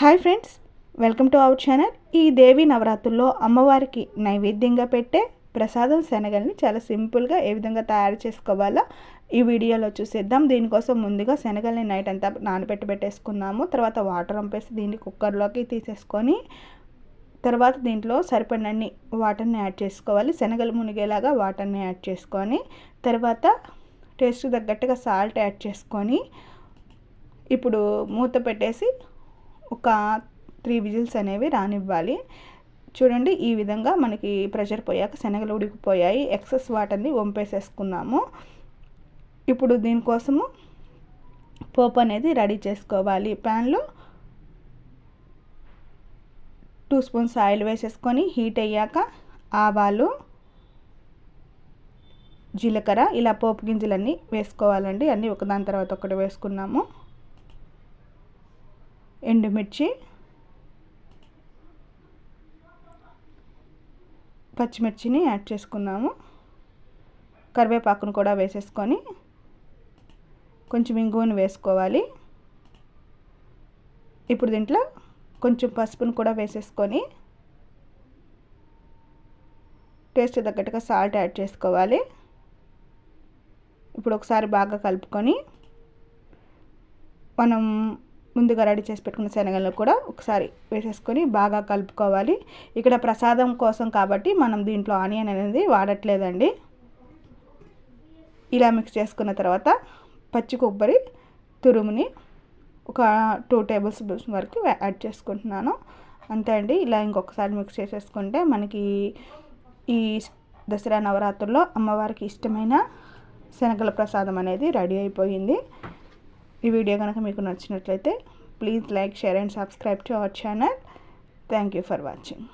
Hi friends welcome to our channel. ఈ దేవి నవరాత్రుల్లో అమ్మవారికి నైవేద్యంగా పెట్టే ప్రసాదం శనగల్ని చాలా సింపుల్గా ఏ విధంగా తయారు చేసుకోవాలో ఈ వీడియోలో చూసేద్దాం. దీనికోసం ముందుగా శనగల్ని నైట్ అంతా నానబెట్టి పెట్టేసుకున్నాము. తర్వాత వాటర్ పంపేసి దీన్ని కుక్కర్లోకి తీసేసుకొని తర్వాత దీంట్లో సరిపడినన్ని వాటర్ని యాడ్ చేసుకోవాలి. శనగలు మునిగేలాగా వాటర్ని యాడ్ చేసుకొని తర్వాత టేస్ట్ తగ్గట్టుగా సాల్ట్ యాడ్ చేసుకొని ఇప్పుడు మూత పెట్టేసి ఒక త్రీ విజిల్స్ అనేవి రానివ్వాలి. చూడండి ఈ విధంగా మనకి ప్రెషర్ పోయాక శనగలు ఉడికిపోయాయి. ఎక్సెస్ వాటర్ని వంపేసేసుకున్నాము. ఇప్పుడు దీనికోసము పోపు అనేది రెడీ చేసుకోవాలి. ప్యాన్లో టూ స్పూన్స్ ఆయిల్ వేసేసుకొని హీట్ అయ్యాక ఆవాలు జీలకర్ర ఇలా పోపు గింజలన్నీ వేసుకోవాలండి. అన్నీ ఒకదాని తర్వాత ఒకటి వేసుకున్నాము. ఎండుమిర్చి పచ్చిమిర్చిని యాడ్ చేసుకున్నాము. కరివేపాకును కూడా వేసేసుకొని కొంచెం ఇంగువను వేసుకోవాలి. ఇప్పుడు దీంట్లో కొంచెం పసుపును కూడా వేసేసుకొని టేస్ట్ తగ్గట్టుగా సాల్ట్ యాడ్ చేసుకోవాలి. ఇప్పుడు ఒకసారి బాగా కలుపుకొని మనం ముందుగా రెడీ చేసి పెట్టుకున్న శనగలను కూడా ఒకసారి వేసేసుకొని బాగా కలుపుకోవాలి. ఇక్కడ ప్రసాదం కోసం కాబట్టి మనం దీంట్లో ఆనియన్ అనేది వాడట్లేదండి. ఇలా మిక్స్ చేసుకున్న తర్వాత పచ్చి కొబ్బరి తురుముని ఒక టూ టేబుల్ స్పూన్స్ వరకు యాడ్ చేసుకుంటున్నాను. అంతే అండి. ఇలా ఇంకొకసారి మిక్స్ చేసేసుకుంటే మనకి ఈ దసరా నవరాత్రుల్లో అమ్మవారికి ఇష్టమైన శనగల ప్రసాదం అనేది రెడీ అయిపోయింది. ఈ వీడియో కనుక మీకు నచ్చినట్లయితే please like share and subscribe to our channel thank you for watching